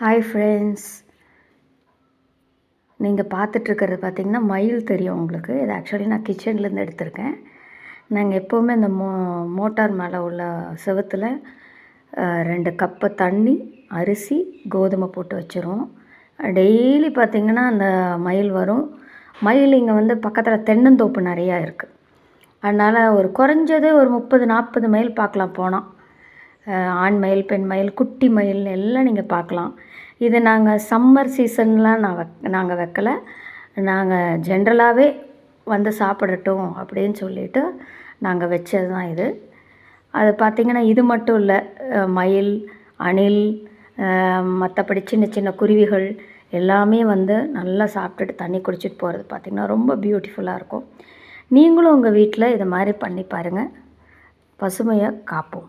Hi friends நீங்கள் பார்த்துட்ருக்கிறது பார்த்திங்கன்னா மயில் தெரியும் உங்களுக்கு. இது ஆக்சுவலி நான் கிச்சன்லேருந்து எடுத்திருக்கேன். நாங்கள் எப்போவுமே இந்த மோ மோட்டார் மேலே உள்ள செவத்தில் ரெண்டு கப்பு தண்ணி அரிசி கோதுமை போட்டு வச்சுருவோம். டெய்லி பார்த்திங்கன்னா அந்த மயில் வரும். மயில் இங்கே வந்து பக்கத்தில் தென்னந்தோப்பு நிறையா இருக்குது அதனால் ஒரு குறைஞ்சது ஒரு முப்பது நாற்பது மைல் பார்க்கலாம் போனால் ஆண் மயில் பெண் மயில் குட்டி மயில் எல்லாம் நீங்கள் பார்க்கலாம். இது நாங்கள் சம்மர் சீசன்லாம் நான் வக் நாங்கள் வைக்கல. நாங்கள் ஜென்ரலாகவே வந்து சாப்பிடட்டும் அப்படின்னு சொல்லிட்டு நாங்கள் வச்சது தான் இது. அது பார்த்திங்கன்னா இது மட்டும் இல்லை மயில் அணில் மற்றபடி சின்ன சின்ன குருவிகள் எல்லாமே வந்து நல்லா சாப்பிட்டுட்டு தண்ணி குடிச்சிட்டு போகிறது பார்த்திங்கன்னா ரொம்ப பியூட்டிஃபுல்லாக இருக்கும். நீங்களும் உங்கள் வீட்டில் இதை மாதிரி பண்ணி பாருங்கள் பசுமையை காப்போம்.